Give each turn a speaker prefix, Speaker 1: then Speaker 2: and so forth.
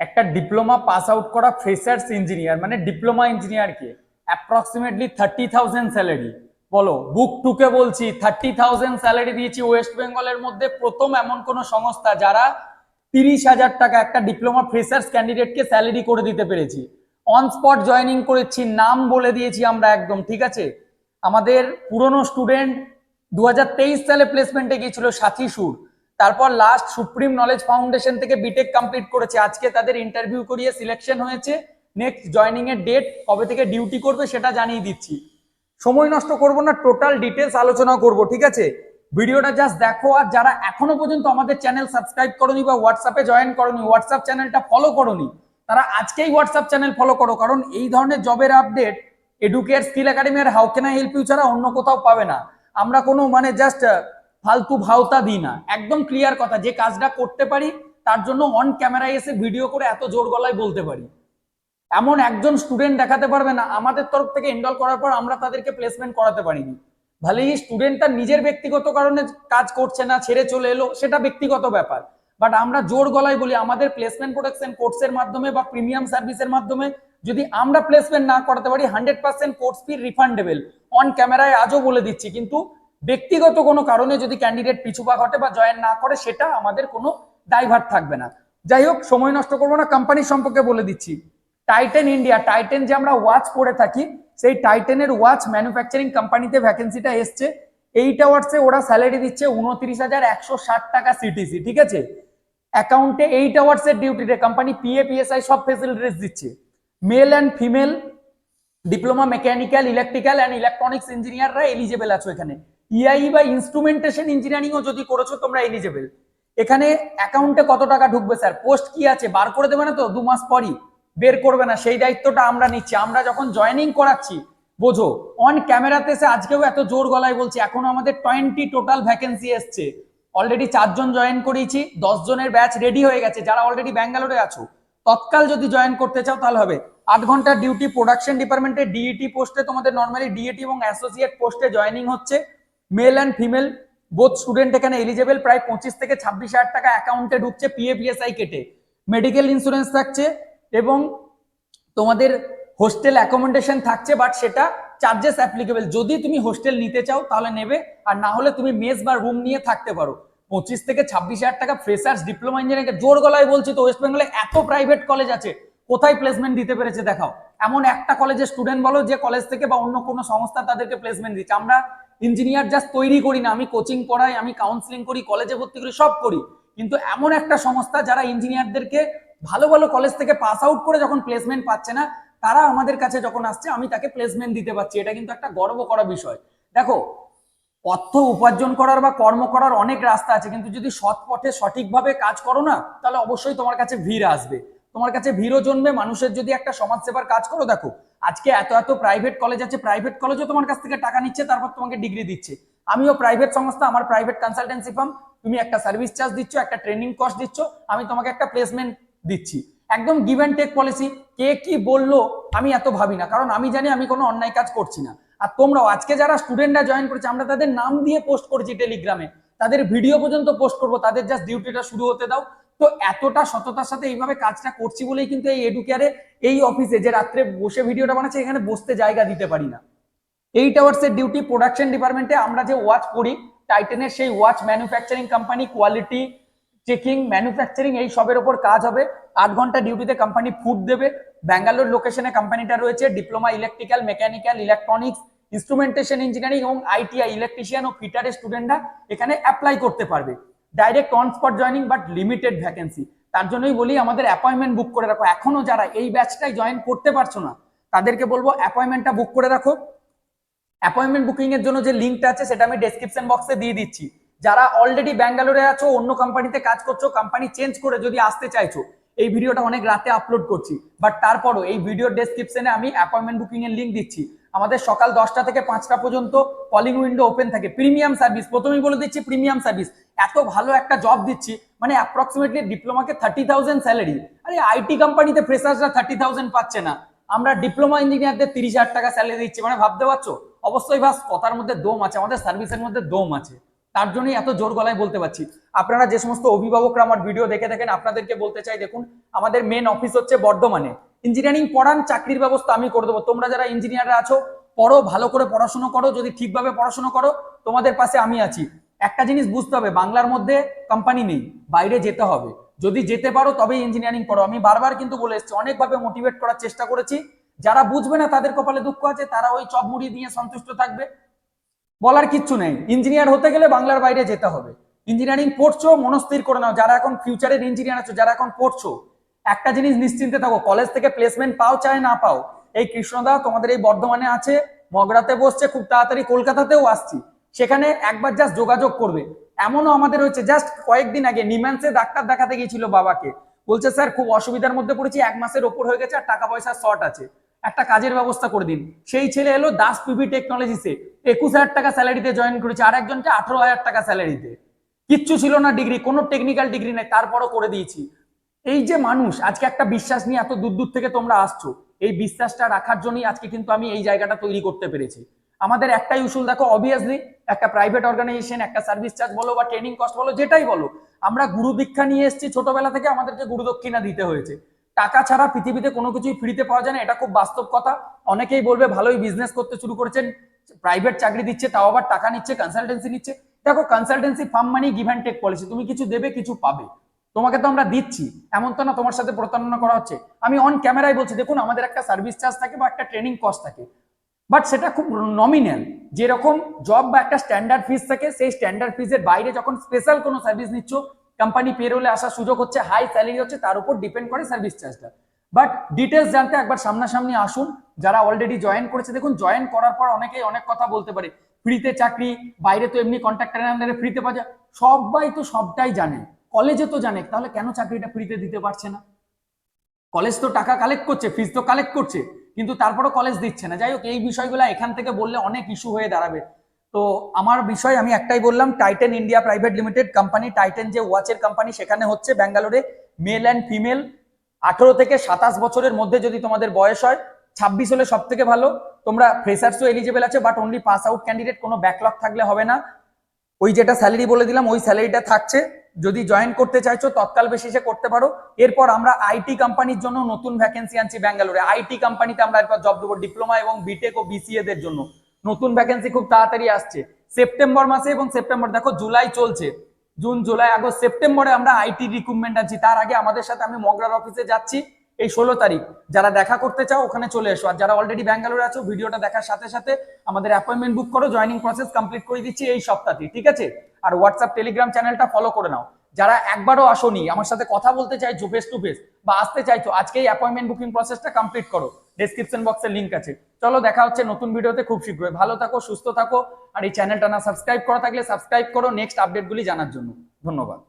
Speaker 1: একটা diploma pass out করা freshers engineer মানে ডিপ্লোমা ইঞ্জিনিয়ারকে অ্যাপ্রক্সিমেটলি থার্টি থাউজেন্ড স্যালারি বলো বুক টুকে বলছি থার্টি থাউজেন্ড স্যালারি দিয়েছি ওয়েস্ট বেঙ্গলের মধ্যে। প্রথম এমন কোন সংস্থা যারা তিরিশ হাজার টাকা একটা ডিপ্লোমা ফ্রেশার্স ক্যান্ডিডেটকে স্যালারি করে দিতে পেরেছি। অন স্পট জয়েনিং করেছি, নাম বলে দিয়েছি আমরা একদম, ঠিক আছে? আমাদের পুরনো স্টুডেন্ট দু হাজার তেইশ সালে প্লেসমেন্টে গিয়েছিল সাথী সুর। তারপর লাস্ট সুপ্রিম নলেজ ফাউন্ডেশন থেকে বিটেক কমপ্লিট করেছে। আজকে তাদের ইন্টারভিউ করিয়ে সিলেকশন হয়েছে। নেক্সট জয়নিং এর ডেট কবে থেকে ডিউটি করবে সেটা জানিয়ে দিচ্ছি। সময় নষ্ট করব না টোটাল ডিটেলস আলোচনা করব, ঠিক আছে? ভিডিওটা জাস্ট দেখো আর যারা এখনও পর্যন্ত আমাদের চ্যানেল সাবস্ক্রাইব করনি বা হোয়াটসঅ্যাপে জয়েন করনি হোয়াটসঅ্যাপ চ্যানেলটা ফলো করনি, তারা আজকেই হোয়াটসঅ্যাপ চ্যানেল ফলো করো, কারণ এই ধরনের জবের update Educate Skill academy R how can I help you ছাড়া অন্য কোথাও পাবে না। আমরা কোনো মানে জাস্ট ফালতু ভাওতা দিই না। একদম ক্লিয়ার কথা, যে কাজটা করতে পারি, তার জন্য অন ক্যামেরায় এসে ভিডিও করে এত জোর গলায় বলতে পারি। এমন একজন স্টুডেন্ট দেখাতে পারবে না, আমাদের তরফ থেকে এনরোল করার পর আমরা তাদেরকে প্লেসমেন্ট করাতে পারিনি। ভালেই স্টুডেন্ট তার নিজের ব্যক্তিগত কারণে কাজ করছে না, ছেড়ে চলে এলো, সেটা ব্যক্তিগত ব্যাপার। বাট আমরা জোর গলায় বলি, আমাদের প্লেসমেন্ট প্রোটেকশন কোর্সের মাধ্যমে বা প্রিমিয়াম সার্ভিসের মাধ্যমে যদি আমরা প্লেসমেন্ট না করাতে পারি hundred percent course fee refundable on ক্যামেরায় আজও বলে দিচ্ছি, কিন্তু ব্যক্তিগত কোনো কারণে যদি ক্যান্ডিডেট পিছুপা ঘটে বা জয়েন না করে, সেটা আমাদের কোনো দায়ভার থাকবে না। যাই হোক, সময় নষ্ট করব না কোম্পানি সম্পর্কে বলে দিচ্ছি। টাইটেন ইন্ডিয়া টাইটেন যে আমরা ওয়াচ পরে থাকি, সেই টাইটেনের ওয়াচ ম্যানুফ্যাকচারিং কোম্পানিতে ভ্যাকেন্সিটা এসছে। এইট আওয়ার্সে ওরা স্যালারি দিচ্ছে উনত্রিশ হাজার একশো ষাট টাকা সিটিসি ঠিক আছে? অ্যাকাউন্টে এইট আওয়ার্সের ডিউটিতে কোম্পানি পিএ পিএসআই সব ফেসিলিটিস দিচ্ছে। Male and female diploma mechanical electrical and electronics ইঞ্জিনিয়াররা এলিজেবল আছো এখানে ইআই বা ইনস্ট্রুমেন্টেশন ইঞ্জিনিয়ারিংও যদি করেছ তোমরা এলিজেবল এখানে অ্যাকাউন্টে কত টাকা ঢুকবে স্যার পোস্ট কি আছে? বার করে দেবে না তো? দু মাস পরই। বের করবে না। সেই দায়িত্বটা আমরা নিচ্ছি। আমরা যখন জয়েনিং করাচ্ছি, বোঝো অন ক্যামেরাতে এসে আজকেও এত জোর গলায় বলছি, এখনও আমাদের টোয়েন্টি টোটাল ভ্যাকেন্সি এসছে। অলরেডি চারজন জয়েন করিয়েছি দশ জনের ব্যাচ রেডি হয়ে গেছে। যারা অলরেডি ব্যাঙ্গালোরে আছো, তৎকাল যদি জয়েন করতে চাও তাহলে হবে। আট ঘণ্টার ডিউটি প্রোডাকশন ডিপার্টমেন্টে ডিইটি পোস্টে তোমাদের নর্মালি ডিএটি এবং অ্যাসোসিয়েট পোস্টে জয়েনিং হচ্ছে। Male and female both student এখানে এলিজেবল প্রায় পঁচিশ থেকে ছাব্বিশ হাজার টাকা অ্যাকাউন্টে ঢুকছে পিএপিএসআই কেটে মেডিকেল ইন্স্যুরেন্স থাকছে এবং তোমাদের হোস্টেল অ্যাকোমোডেশন থাকছে বাট সেটা চার্জেস অ্যাপ্লিকেবল যদি তুমি হোস্টেল নিতে চাও, তাহলে নেবে। আর না হলে তুমি মেস বা রুম নিয়ে থাকতে পারো। পঁচিশ থেকে ছাব্বিশ হাজার টাকা ফ্রেশার্স ডিপ্লোমা ইঞ্জিনিয়ারিং জোর গলায় বলছি তো ওয়েস্ট বেঙ্গলে এত প্রাইভেট কলেজ আছে, কোথায় প্লেসমেন্ট দিতে পেরেছে দেখাও। এমন একটা কলেজের স্টুডেন্ট বলো, যে কলেজ থেকে বা অন্য কোনো সংস্থা তাদেরকে প্লেসমেন্ট দিচ্ছে। আমরা ইঞ্জিনিয়ার জাস্ট তৈরি করি না, আমি কোচিং করাই আমি কাউন্সিলিং করি কলেজে ভর্তি করি, সব করি। কিন্তু এমন একটা সংস্থা যারা ইঞ্জিনিয়ারদেরকে ভালো ভালো কলেজ থেকে পাস আউট করে যখন প্লেসমেন্ট পাচ্ছে না, তারা আমাদের কাছে যখন আসছে, আমি তাকে প্লেসমেন্ট দিতে পারছি। এটা কিন্তু একটা গর্ব করা বিষয়। দেখো অর্থ উপার্জন করার বা কর্ম করার অনেক রাস্তা আছে, কিন্তু যদি সৎ পথে সঠিকভাবে কাজ করো না, তাহলে অবশ্যই তোমার কাছে ভিড় আসবে। তোমার কাছে ভিড়ও জন্মে, মানুষের যদি একটা সমাজসেবার কাজ করো, দেখো আজকে এত এত প্রাইভেট কলেজ আছে প্রাইভেট কলেজও তোমার কাছ থেকে টাকা নিচ্ছে, তারপর তোমাকে ডিগ্রি দিচ্ছে। আমিও প্রাইভেট সংস্থা, আমার প্রাইভেট কনসালটেন্সি ফার্ম তুমি একটা সার্ভিস চার্জ দিচ্ছ, একটা ট্রেনিং কস্ট দিচ্ছ, আমি তোমাকে একটা প্লেসমেন্ট দিচ্ছি। একদম গিভ অ্যান্ড টেক পলিসি কে কি বলল, আমি এত ভাবি না, কারণ আমি জানি আমি কোনো অন্যায় কাজ করছি না। আর তোমরাও, আজকে যারা স্টুডেন্টরা জয়েন করেছে, আমরা তাদের নাম দিয়ে পোস্ট করেছি টেলিগ্রামে তাদের ভিডিও পর্যন্ত পোস্ট করব, তাদের জাস্ট ডিউটিটা শুরু হতে দাও। তো এতটা সততার সাথে এইভাবে কাজটা করছি বলেই কিন্তু এই এডুকেয়ারে এই অফিসে যে রাত্রে বসে ভিডিওটা বানাচ্ছে, এখানে বসতে জায়গা দিতে পারি না। এইট আওয়ার্সের ডিউটি প্রোডাকশন ডিপার্টমেন্টে আমরা যে ওয়াচ করি টাইটেনের সেই watch manufacturing company quality checking manufacturing এই সবের ওপর কাজ হবে। আট ঘণ্টা ডিউটিতে কোম্পানি ফুড দেবে। ব্যাঙ্গালোর লোকেশনে কোম্পানিটা রয়েছে diploma electrical mechanical electronics instrumentation engineering এবং আইটিআই ইলেকট্রিশিয়ান ও ফিটারের স্টুডেন্টরা এখানে অ্যাপ্লাই করতে পারবে। Direct on spot joining but limited vacancy তার জন্যই বলি, আমাদের অ্যাপয়েন্টমেন্ট বুক করে রাখো। এখনও যারা এই ব্যাচটাই জয়েন করতে পারছ না, তাদেরকে বলব অ্যাপয়েন্টমেন্টটা বুক করে রাখো। অ্যাপয়েন্টমেন্ট বুকিং এর জন্য যে লিঙ্কটা আছে, সেটা আমি ডেসক্রিপশন বক্সে দিয়ে দিচ্ছি। যারা অলরেডি ব্যাঙ্গালোরে আছো, অন্য কোম্পানিতে কাজ করছ কোম্পানি চেঞ্জ করে যদি আসতে চাইছো, এই ভিডিওটা অনেক রাতে আপলোড করছি। বাট তারপরও এই ভিডিওর ডেসক্রিপশনে আমি অ্যাপয়েন্টমেন্ট বুকিং এর লিঙ্ক দিচ্ছি। আমাদের সকাল দশটা থেকে পাঁচটা পর্যন্ত কলিং উইন্ডো ওপেন থাকে। প্রিমিয়াম সার্ভিস প্রথমেই বলে দিচ্ছি প্রিমিয়াম সার্ভিস এত ভালো একটা জব দিচ্ছি মানে অ্যাপ্রক্সিমেটলি ডিপ্লোমাকে থার্টি থাউজেন্ড স্যালারি আরে আইটি কোম্পানিতে ফ্রেশার্সরা থার্টি থাউজেন্ড পাচ্ছে না। আমরা ডিপ্লোমা ইঞ্জিনিয়ারদের তিরিশ হাজার টাকা স্যালারি দিচ্ছি মানে ভাবতে পারছ? অবশ্যই বাস কথার মধ্যে দম আছে, আমাদের সার্ভিসের মধ্যে দম আছে। তার জন্যই এত জোর গলায় বলতে পারছি। আপনারা যে সমস্ত অভিভাবকরা আমার ভিডিও দেখে থাকেন, আপনাদেরকে বলতে চাই, দেখুন, আমাদের মেন অফিস হচ্ছে বর্ধমানে। ইঞ্জিনিয়ারিং পড়ান, চাকরির ব্যবস্থা আমি করে দেবো। তোমরা যারা ইঞ্জিনিয়াররা আছো, পড়ো, ভালো করে পড়াশোনা করো, যদি ঠিকভাবে পড়াশোনা করো, তোমাদের পাশে আমি আছি। একটা জিনিস বুঝতে হবে, বাংলার মধ্যে কোম্পানি নেই, বাইরে যেতে হবে। যদি যেতে পারো, তবেই ইঞ্জিনিয়ারিং পড়ো আমি বারবার কিন্তু বলে এসেছি, অনেকভাবে মোটিভেট করার চেষ্টা করেছি। যারা বুঝবে না, তাদের কপালে দুঃখ আছে, তারা ওই চপ মুড়ি দিয়ে সন্তুষ্ট থাকবে। বলার কিচ্ছু নেই। ইঞ্জিনিয়ার হতে গেলে বাংলার বাইরে যেতে হবে। ইঞ্জিনিয়ারিং পড়ছো, মনস্থির করে নাও। যারা এখন ফিউচারের ইঞ্জিনিয়ার আছো, যারা এখন পড়ছো একটা জিনিস নিশ্চিন্তে থাকো কলেজ থেকে প্লেসমেন্ট পাও চায় না পাও, এই কৃষ্ণদা তোমাদের এই বর্ধমানে আছে, মগরাতে বসছে, খুব তাড়াতাড়ি কলকাতাতেও আসছি, সেখানে একবার জাস্ট যোগাযোগ করবে, এমনও আমাদের হচ্ছে জাস্ট কয়েকদিন আগে নিম্যান্সে ডাক্তার দেখাতে গিয়েছিল বাবাকে, বলছে স্যার খুব অসুবিধার মধ্যে পড়েছি, এক মাসের ওপর হয়ে গেছে আর টাকা পয়সা শর্ট আছে, একটা কাজের ব্যবস্থা করে দিন, সেই ছেলে এলো দাস পিভি টেকনোলজিসে একুশ হাজার টাকা স্যালারিতে জয়েন করেছে, আর একজনকে আঠারো হাজার টাকা স্যালারিতে কিচ্ছু ছিল না ডিগ্রি কোনো টেকনিক্যাল ডিগ্রি নেই, তারপরও করে দিয়েছি এই যে মানুষ, আজকে একটা বিশ্বাস নিয়ে এত দূর দূর থেকে তোমরা আসছো, এই বিশ্বাসটা রাখার জন্যই আজকে কিন্তু আমি এই জায়গাটা তৈরি করতে পেরেছি। আমাদের একটাই উসুল দেখো অবভিয়াসলি একটা প্রাইভেট অর্গানাইজেশন একটা সার্ভিস চার্জ বলো বা ট্রেনিং কস্ট বলো, যেটাই বলো, আমরা গুরু দীক্ষা নিয়ে এসেছি ছোটবেলা থেকে আমাদেরকে গুরু দক্ষিণা দিতে হয়েছে। টাকা ছাড়া পৃথিবীতে কোনো কিছুই ফ্রিতে পাওয়া যায় না, এটা খুব বাস্তব কথা। অনেকেই বলবে, ভালোই বিজনেস করতে শুরু করেছেন প্রাইভেট চাকরি দিচ্ছে, তাও আবার টাকা নিচ্ছে কনসালটেন্সি নিচ্ছে। দেখো consultancy firm money give and take policy তুমি কিছু দেবে, কিছু পাবে। তোমাকে তো আমরা দিচ্ছি, এমন তো না তোমার সাথে প্রতারণা করা হচ্ছে। আমি অন ক্যামেরায় বলছি, দেখুন, আমাদের একটা সার্ভিস চার্জ থাকে বা একটা ট্রেনিং কস্ট থাকে। বাট সেটা খুব নমিনাল যেরকম জব বা একটা স্ট্যান্ডার্ড ফিস থাকে, সেই স্ট্যান্ডার্ড ফিসের বাইরে যখন স্পেশাল কোনো সার্ভিস নিচ্ছ কোম্পানি পেরোলে আসার সুযোগ হচ্ছে হাই স্যালারি হচ্ছে, তার উপর ডিপেন্ড করে সার্ভিস চার্জটা বাট ডিটেলস জানতে একবার সামনাসামনি আসুন, যারা অলরেডি জয়েন করেছে, দেখুন জয়েন করার পর অনেকেই অনেক কথা বলতে পারে। ফ্রিতে চাকরি, বাইরে তো এমনি কন্ট্রাক্টারের আন্ডারে ফ্রিতে পাওয়া যায়, সবাই তো সবটাই জানে। কলেজে তো জানে, তাহলে কেন চাকরিটা ফ্রিতে দিতে পারছে না? কলেজ তো টাকা কালেক্ট করছে ফিজ তো কালেক্ট করছে, কিন্তু তারপরে কলেজ দিচ্ছে না। যাই হোক, এই বিষয়গুলো এখান থেকে বললে অনেক ইস্যু হয়ে দাঁড়াবে। তো আমার বিষয় আমি একটাই বললাম Titan India private limited company Titan যে ওয়াচের কোম্পানি সেখানে হচ্ছে ব্যাঙ্গালোরে মেল অ্যান্ড ফিমেল আঠেরো থেকে সাতাশ বছরের মধ্যে যদি তোমাদের বয়স হয়, ছাব্বিশ হলে সব থেকে ভালো। তোমরা ফ্রেশার্সও এলিজেবল আছে but only pass out candidate কোনো ব্যাকলগ থাকলে হবে না। ওই যেটা স্যালারি বলে দিলাম, ওই স্যালারিটা থাকছে। যদি জয়েন করতে চাইছো, তৎকাল বেসিসে করতে পারো। এরপর আমরা আইটি কোম্পানির জন্য নতুন ভ্যাকেন্সি আনছি ব্যাঙ্গালোরে। আইটি কোম্পানিতে আমরা এরপর জব দেবো ডিপ্লোমা এবং বিটেক ও বিসিএ দের জন্য। নতুন ভ্যাকেন্সি খুব তাড়াতাড়ি আসছে। সেপ্টেম্বর মাসে এবং সেপ্টেম্বর দেখো জুলাই চলছে। জুন জুলাই আগস্ট সেপ্টেম্বরে আমরা আইটি রিক্রুটমেন্ট আছি তার আগে আমাদের সাথে আমি মগরার অফিসে যাচ্ছি। এই ষোলো তারিখ। যারা দেখা করতে চাও, ওখানে চলে এসো। আর যারা অলরেডি ব্যাঙ্গালোরে আছো, ভিডিওটা দেখার সাথে সাথে আমাদের অ্যাপয়েন্টমেন্ট বুক করো জয়নিং প্রসেস কমপ্লিট করে দিচ্ছি এই সপ্তাহতে ঠিক আছে? আর হোয়াটসঅ্যাপ টেলিগ্রাম চ্যানেলটা ফলো করে নাও। যারা একবারও আসোনি, আমার সাথে কথা বলতে চাইছো ফেস টু ফেস বা আসতে চাইছো আজকে এই অ্যাপয়েন্টমেন্ট বুকিং প্রসেসটা কমপ্লিট করো। ডেসক্রিপশন বক্সের লিঙ্ক আছে। চলো, দেখা হচ্ছে নতুন ভিডিওতে খুব শীঘ্রই। ভালো থাকো, সুস্থ থাকো, আর এই চ্যানেলটা না সাবস্ক্রাইব করা থাকলে সাবস্ক্রাইব করো নেক্সট আপডেটগুলি জানার জন্য। ধন্যবাদ।